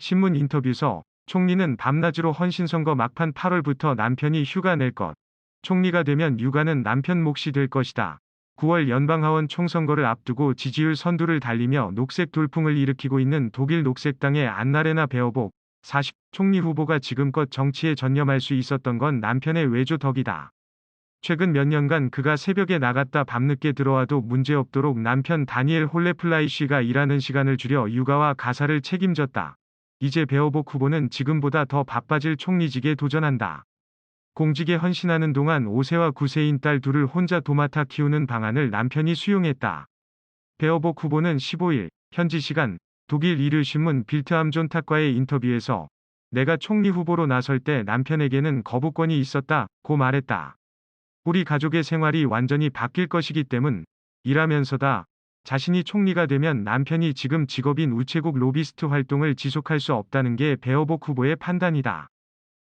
신문 인터뷰서 총리는 밤낮으로 헌신선거 막판 8월부터 남편이 휴가 낼 것. 총리가 되면 육아는 남편 몫이 될 것이다. 9월 연방하원 총선거를 앞두고 지지율 선두를 달리며 녹색 돌풍을 일으키고 있는 독일 녹색당의 안나레나 베어복 40 총리 후보가 지금껏 정치에 전념할 수 있었던 건 남편의 외조 덕이다. 최근 몇 년간 그가 새벽에 나갔다 밤늦게 들어와도 문제없도록 남편 다니엘 홀레플라이쉬가 일하는 시간을 줄여 육아와 가사를 책임졌다. 이제 베어복 후보는 지금보다 더 바빠질 총리직에 도전한다. 공직에 헌신하는 동안 5세와 9세인 딸 둘을 혼자 도맡아 키우는 방안을 남편이 수용했다. 베어복 후보는 15일 현지 시간 독일 일요신문 빌트암존탁과의 인터뷰에서 내가 총리 후보로 나설 때 남편에게는 거부권이 있었다 고 말했다. 우리 가족의 생활이 완전히 바뀔 것이기 때문 일하면서다. 자신이 총리가 되면 남편이 지금 직업인 우체국 로비스트 활동을 지속할 수 없다는 게 베어복 후보의 판단이다.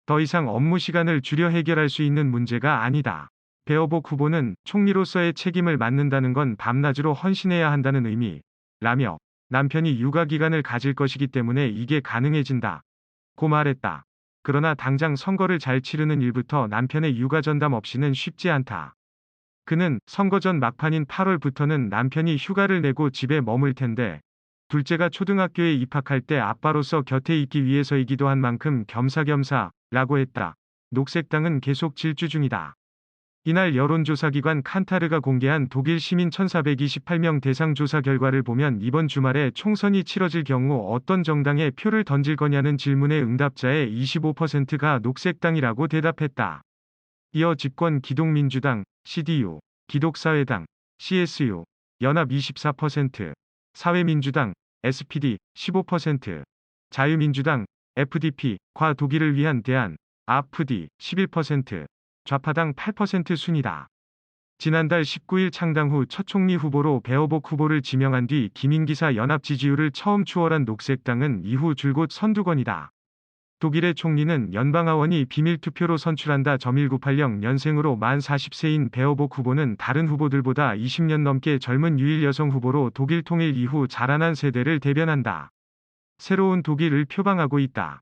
더 이상 업무 시간을 줄여 해결할 수 있는 문제가 아니다. 베어복 후보는 총리로서의 책임을 맡는다는 건 밤낮으로 헌신해야 한다는 의미 라며 남편이 육아 기간을 가질 것이기 때문에 이게 가능해진다. 고 말했다. 그러나 당장 선거를 잘 치르는 일부터 남편의 육아 전담 없이는 쉽지 않다. 그는 선거 전 막판인 8월부터는 남편이 휴가를 내고 집에 머물 텐데 둘째가 초등학교에 입학할 때 아빠로서 곁에 있기 위해서이기도 한 만큼 겸사겸사 라고 했다. 녹색당은 계속 질주 중이다. 이날 여론조사기관 칸타르가 공개한 독일 시민 1428명 대상 조사 결과를 보면 이번 주말에 총선이 치러질 경우 어떤 정당에 표를 던질 거냐는 질문에 응답자의 25%가 녹색당이라고 대답했다. 이어 집권 기독민주당, CDU, 기독사회당, CSU, 연합 24%, 사회민주당, SPD 15%, 자유민주당, FDP, 과 독일을 위한 대안, 아프디 11%, 좌파당 8% 순이다. 지난달 19일 창당 후 첫 총리 후보로 베어복 후보를 지명한 뒤 기민기사 연합 지지율을 처음 추월한 녹색당은 이후 줄곧 선두권이다. 독일의 총리는 연방하원이 비밀투표로 선출한다. 1980 년생으로 만 40세인 베어복 후보는 다른 후보들보다 20년 넘게 젊은 유일 여성 후보로 독일 통일 이후 자라난 세대를 대변한다. 새로운 독일을 표방하고 있다.